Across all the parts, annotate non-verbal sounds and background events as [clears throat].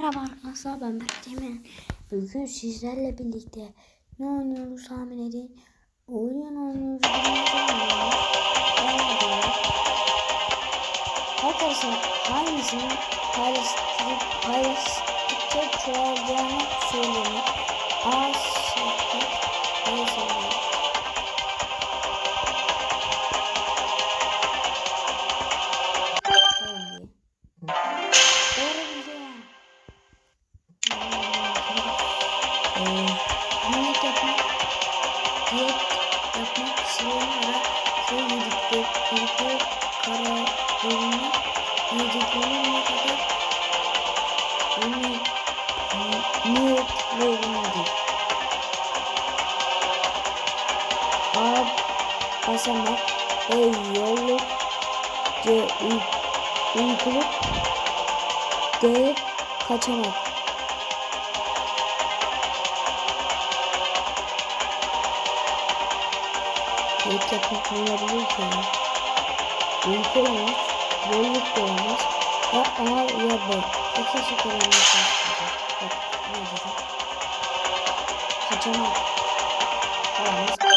Merhaba arkadaşlar ben Berk Cemil. Bugün sizlerle birlikte ne oynuyoruz tahmin edin. Oyun oynuyoruz. Arkadaşlar hangisinin paylaştık, paylaştıkça çoğalacağını söyleyin. A C. Uykuluk, D. Kaçamak. Diyet yapmak ne olabilir ki ya? Uyku olmaz, yolluk da olmaz. Ya A ya B. İki şık olmaz. Bak ne dedim? Kaçamak. Olmaz.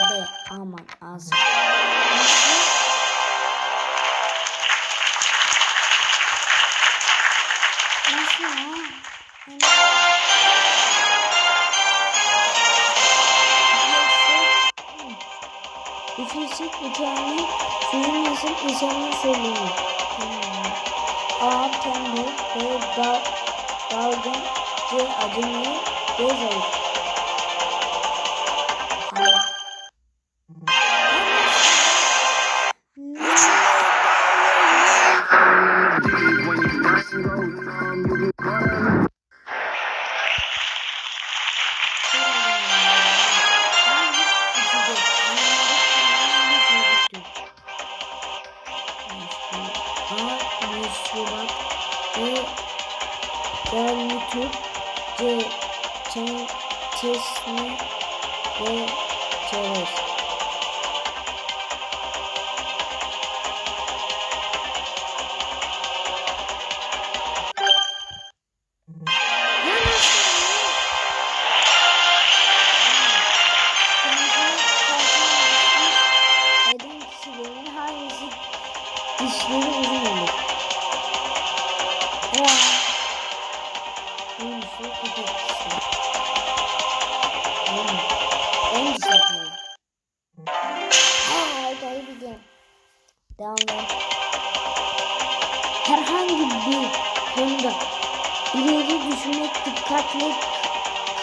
फिजिक इजामी film mission इजामी से ली आठ ठंडे के अधिनय दे जाएगी çeşme D.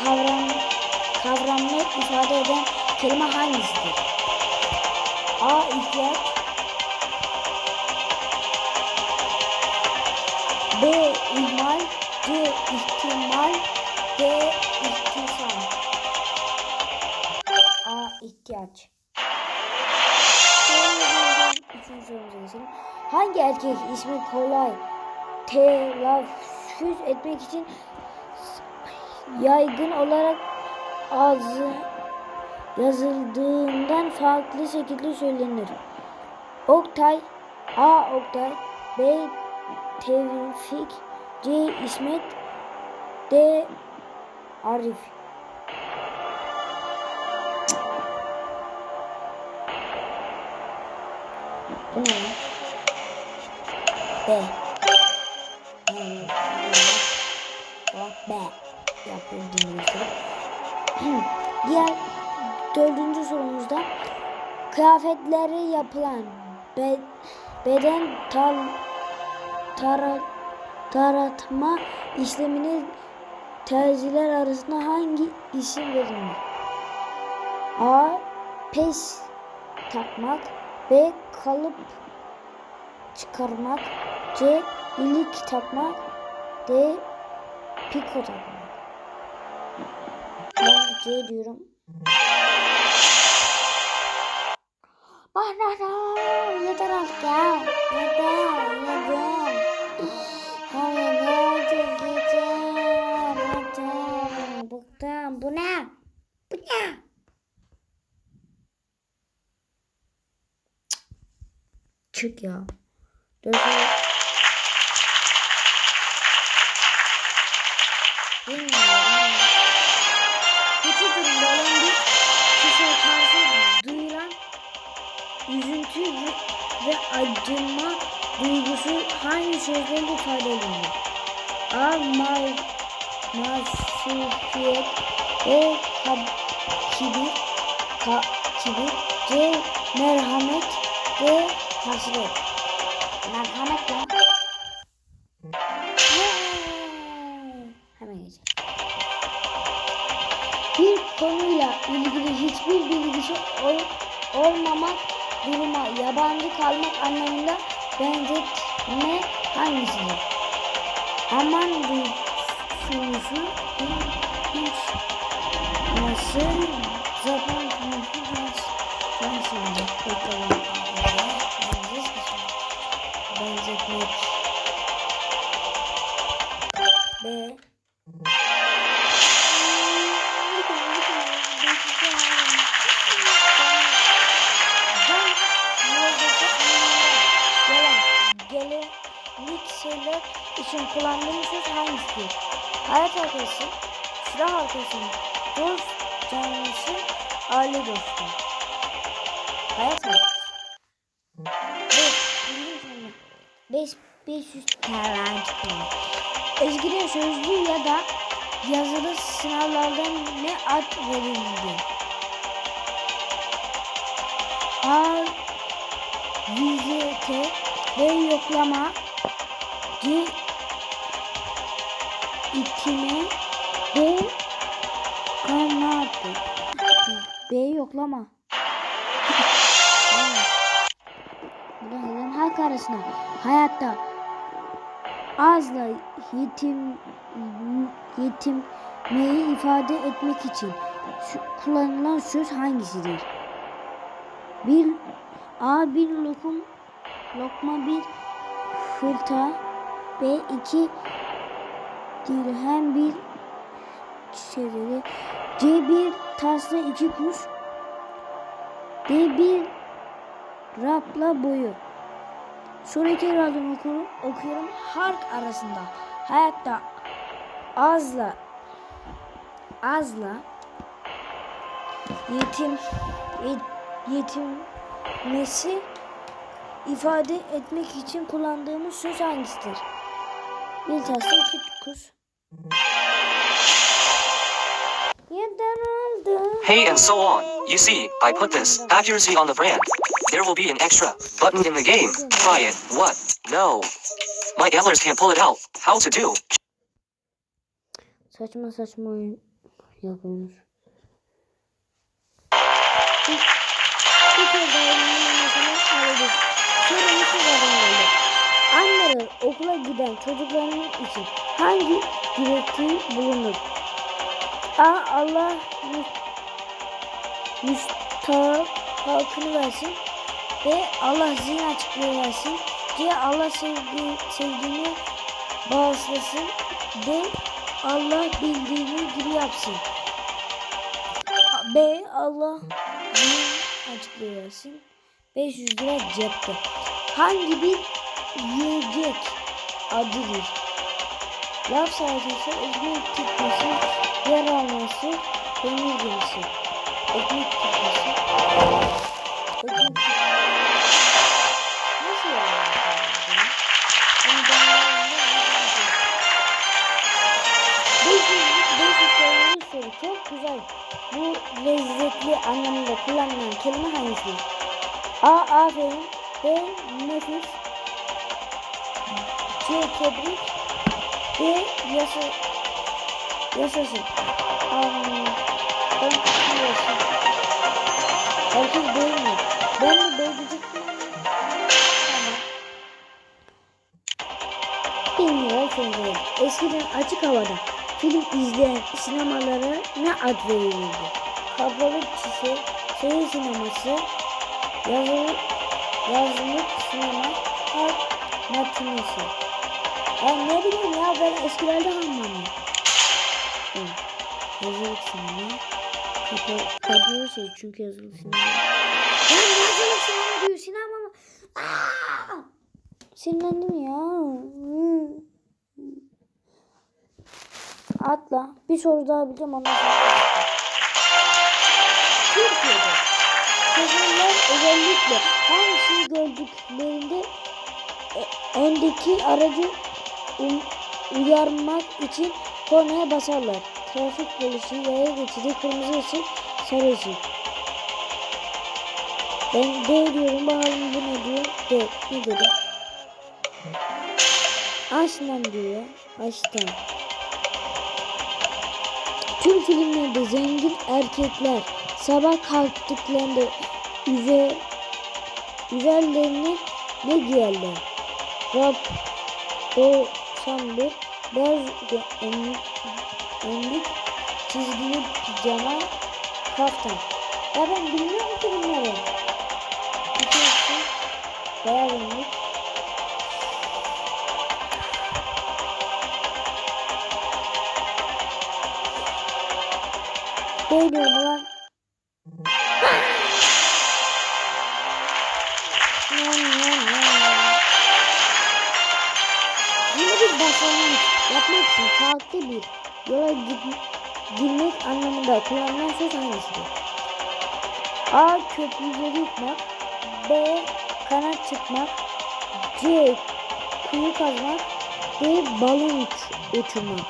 kavram, kavramak ifade eden kelime hangisidir? A. ihtiyaç B. ihmal C. ihtimal D. ihtisam A. ihtiyaç. Hangi erkek ismi kolay telaffuz etmek için yaygın olarak ağzı yazıldığından farklı şekilde söylenir. Oktay, A. Oktay, B. Tevfik, C. İsmet, D. Arif. Bu ne? B. [clears throat] Diğer dördüncü sorumuzda kıyafetleri yapılan be, beden tar, tara, taratma işlemine terziler arasında hangi isim verilir? A. Pes takmak B. Kalıp çıkarmak C. ilik takmak D. Piko takmak Ben C diyorum. Bana yeter artık ya. Yeter, yeter. Hayır, yeter, yeter, yeter. Bıktım. Bu ne? Bu ne? Çık ya. Dur. Bilmiyorum. Üzüntü ve, acıma duygusu hangi sözlerle ifade edilir? A. Mal, masufiyet B. Kab, kibir, ka, kibir C. Merhamet D. Hasret Merhamet lan. Bir konuyla ilgili hiçbir bilgisi ol, olmamak duruma yabancı kalmak anlamında benzetme hangisidir? Aman duygusu hiç nasıl? Zaman nasıl nasıl benzetmek B için kullandığımız söz hangisidir? Hayat arkadaşı, silah arkadaşı, dost canlısı, aile dostu. Hayat arkadaşı. Evet, bildiğin sonra. 5 500 TL çıkıyor. Eskiden sözlü ya da yazılı sınavlardan ne ad verildi? A. Vizite B. Yoklama C. İtime D. Kanatı B. Yoklama Buradan halk arasında hayatta azla yetim yetimmeyi ifade etmek için kullanılan söz hangisidir? Bir A bir lokum lokma bir hırta B iki dirhem bir çeviri C bir tasla iki kuş D bir rapla boyu Soruyu tekrardan okuyorum, okuyorum. Halk arasında hayatta azla azla yetim yet, yetinmesi ifade etmek için kullandığımız söz hangisidir? Bir tasla iki kuş. Yeter oldu. Hey and so on. You see, I put this accuracy on the brand. There will be an extra button in the game. Try it. What? No. My gamblers can't pull it out. How to do? Saçma saçma oyun yapılmış. Bir kere daha mesela hallederiz. Sorunu şuradan geldi. Anneler okula giden çocuklarının için hangi direktiği bulunur? A. Allah mü- müstahakını versin. B. Allah zihin açıklığı versin. C. Allah sevdi, sevdiğini bağışlasın. D. Allah bildiğini gibi yapsın. B. Allah zihin açıklığı versin. 500 lira cepte. Hangi bir yiyecek adıdır? Laf sayfası, ekmek tıkması, yer alması, peynir gemisi. Ekmek tıkması. Ekmek tıkması. Nasıl yani? Onu ben anlamadım. 500 sorulu soru çok güzel. Bu lezzetli anlamında kullanılan kelime hangisidir? A. Aferin B. Nefis C. Tebrik. Yasa, yaşasın um, Ben yaşasın Herkes beğenmiyor. Ben de beğenecektim. Bin lira söyleyeyim. Eskiden açık havada film izleyen sinemalara ne ad verilirdi? Kapalı çiçe, şehir sineması, yazılı, yazılık sinema, halk matinesi. Ya ne bileyim ya ben eskilerde anlamıyorum. Hı. Yazılık sinema, kapalı şey çünkü yazılı sinema. Ya yazılık sinema diyor sinema? Aa! Sinirlendim ya. Hı. atla. Bir soru daha bileceğim ondan sonra. Türkiye'de çocuklar özellikle hangisini gördüklerinde e, öndeki aracı u- uyarmak için kornaya basarlar. Trafik polisi, yaya geçidi, kırmızı ışık, sarı ışık. Ben D diyorum bakalım bu ne diyor? D. Ne dedi? Aslan diyor. Aslan. Tüm filmlerde zengin erkekler sabah kalktıklarında üzer, üzerlerine ne giyerler? Rap 91 beyaz önlük, önlük çizgili pijama kaftan. Ya ben bilmiyorum ki bunları. İkincisi beyaz önlük Değmiyor mu yapmak için farklı bir yola git, girmek anlamında kullanılan söz hangisidir? A. Köprüleri yıkmak B. Kanat çıkmak C. Kuyu kazmak D. Balon uç, uçurmak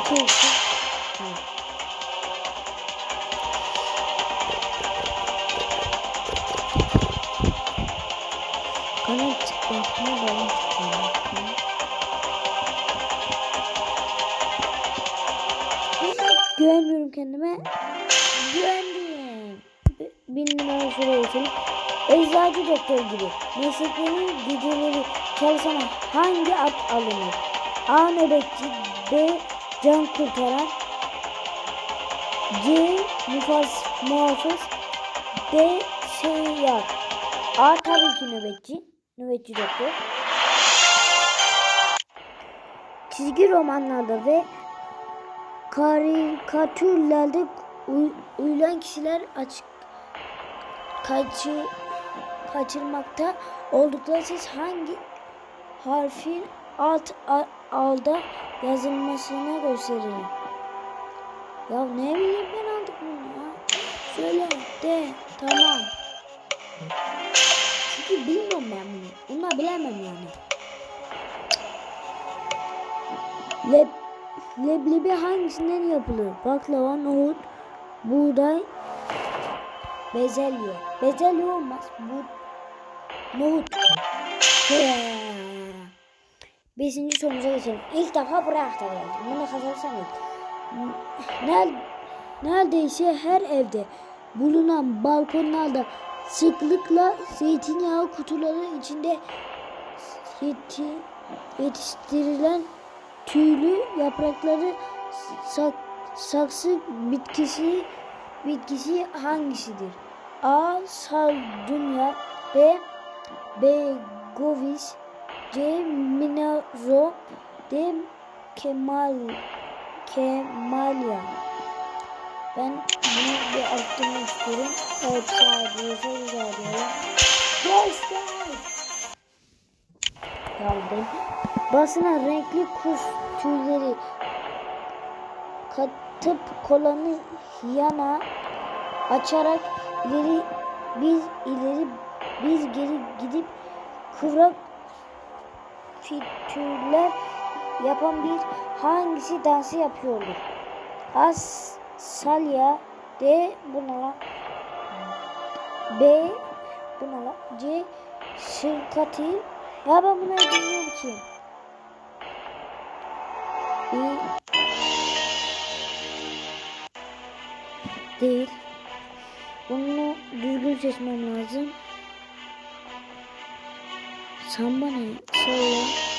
İki. Kanat kendime. Güvendim. Bin numara şuraya geçelim. Eczacı doktor gibi mesleklerin geceleri çalışan hangi at alınır? A. Nöbetçi B. Can kurtaran C. Mufas, muhafız D. Seyyar A. Tabii ki nöbetçi. Nöbetçi doktor. Çizgi romanlarda ve karikatürlerde uy- uyulan kişiler açık kaçı, kaçırmakta oldukları siz hangi harfin alt alda yazılmasına gösterir. Ya ne bileyim ben aldık bunu ya. Söyle de tamam. Çünkü bilmiyorum ben bunu. Bunlar bilemem yani. Leb, leblebi hangisinden yapılır? Baklava, nohut, buğday, bezelye. Bezelye olmaz. Bu nohut. Beşinci sorumuza geçelim. İlk defa buraya aktarıyorum. Bunu kazanırsam ilk. Ner- Neredeyse her evde bulunan balkonlarda sıklıkla zeytinyağı kutuları içinde yeti- yetiştirilen tüylü yaprakları sak- saksı bitkisi bitkisi hangisidir? A. Sardunya B. Begovis C. Minazo D. Kemal Kemalya Ben bunu bir arttırmak istiyorum. Evet sadece rica ediyorum. Göster! Kaldım. Basına renkli kuş tüyleri katıp kolanı yana açarak ileri biz ileri biz geri gidip kıvrak figürler yapan bir hangisi dansı yapıyordur? As salya D bunala B bunala C şirkati ya ben bunları bilmiyorum ki. Değil. Bunu düzgün seçmem lazım. Samba ne? Söyle.